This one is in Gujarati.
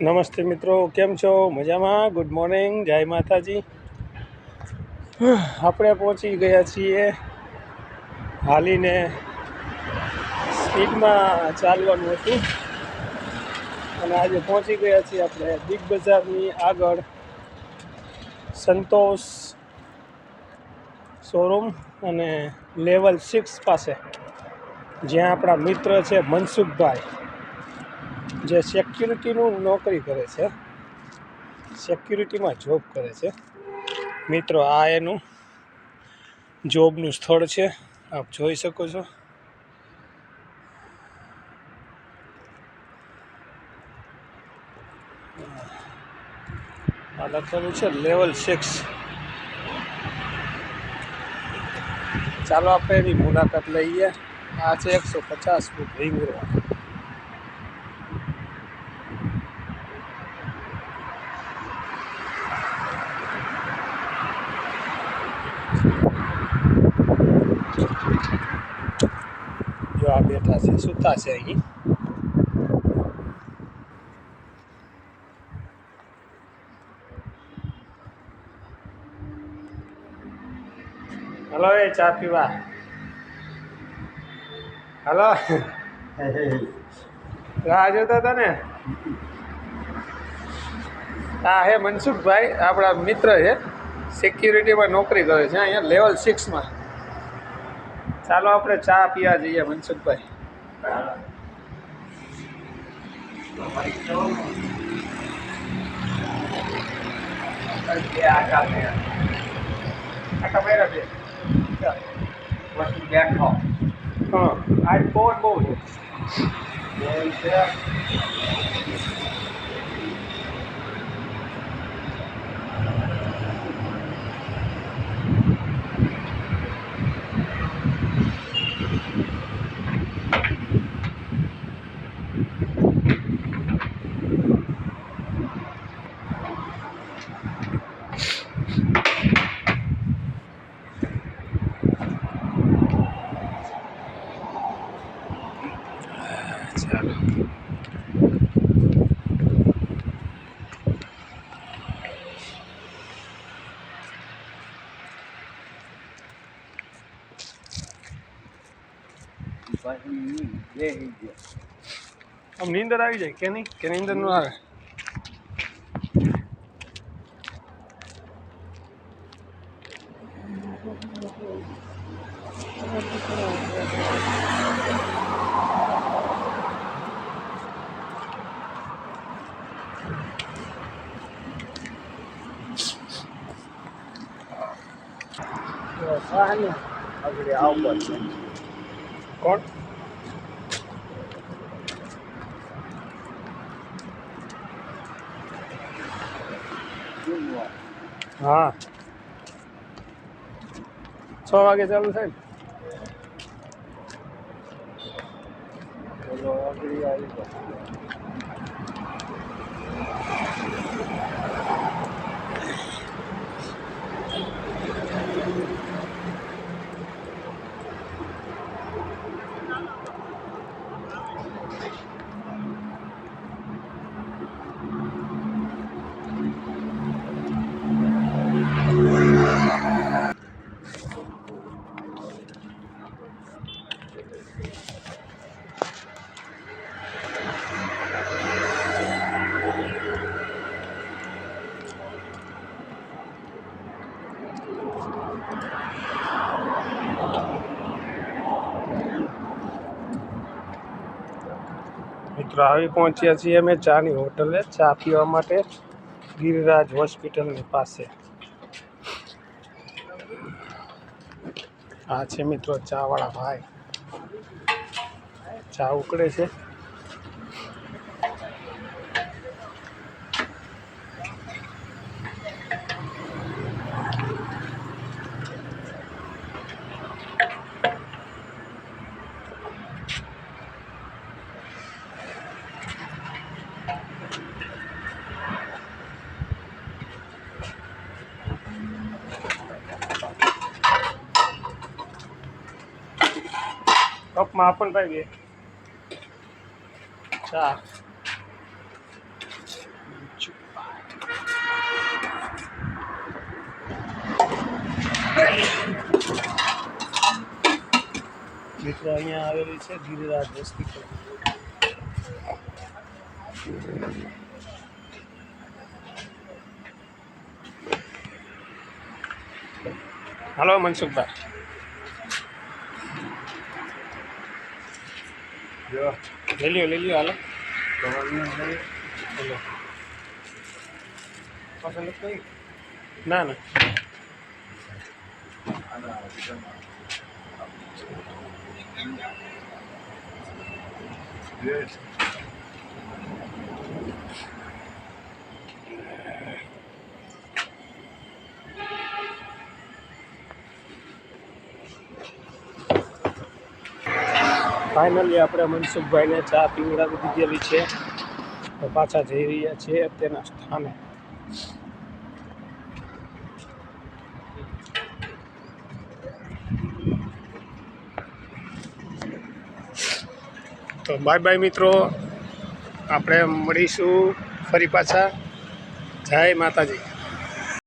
નમસ્તે મિત્રો, કેમ છો? મજામાં? ગુડ મોર્નિંગ જય માતાજી. આપણે પહોંચી ગયા છીએ હાલીને સ્પીડમાં ચાલવાનું હતું. અને આજે પહોંચી ગયા છીએ આપણે બિગ બજારની આગળ સંતોષ શોરૂમ અને લેવલ સિક્સ પાસે, જ્યાં આપણા મિત્ર છે મનસુખભાઈ. જે સિક્યુરિટીનું નોકરી કરે છે સિક્યુરિટીમાં જોબ કરે છે. મિત્રો, આ એનું જોબનું સ્થળ છે, આપ જોઈ શકો છો. આ લખેલું છે લેવલ સિક્સ ચાલો આપણે એની મુલાકાત લઈએ. આ છે એકસો પચાસ ફૂટ રિંગ રોડ આ બેઠા છે સૂતા છે અહીં. હલો એ ચા પીવા. હલો. રાહ જોતા હતા ને? હા હે મનસુખભાઈ આપણા મિત્ર છે. સિક્યુરિટીમાં નોકરી કરે છે અહીંયા લેવલ સિક્સમાં ચાલો આપણે ચા પીવા જઈએ મનસુખભાઈ. બેઠો હા. આજ પવન બહુ છે. પછી આમ નીંદર આવી જાય કે નહીં? કે નીંદર ન આવે? આગળ આવવા છે. કોણ? હા. છ વાગે ચાલુ થાય ને? મિત્રો, આવી પહોંચ્યા છીએ અમે ચાની હોટલે ચા પીવા માટે ગિરિરાજ હોસ્પિટલની પાસે. આ છે મિત્રો ચાવાળા ભાઈ. ચા ઉકળે છે. mapon pa ibig. Sa. Mitra niya ay dito dire raat dosti ko. Halo Mansur જો લઈ લ્યો લઈ લ્યો હાલો પસંદ કઈ ના ના Yes. ફાઇનલી આપણે મનસુખભાઈને ચા પીવડાવી દીધેલી છે. તો પાછા જઈ રહ્યા છીએ તેના સ્થાને. તો બાય બાય મિત્રો. આપણે મળીશું ફરી પાછા. જય માતાજી.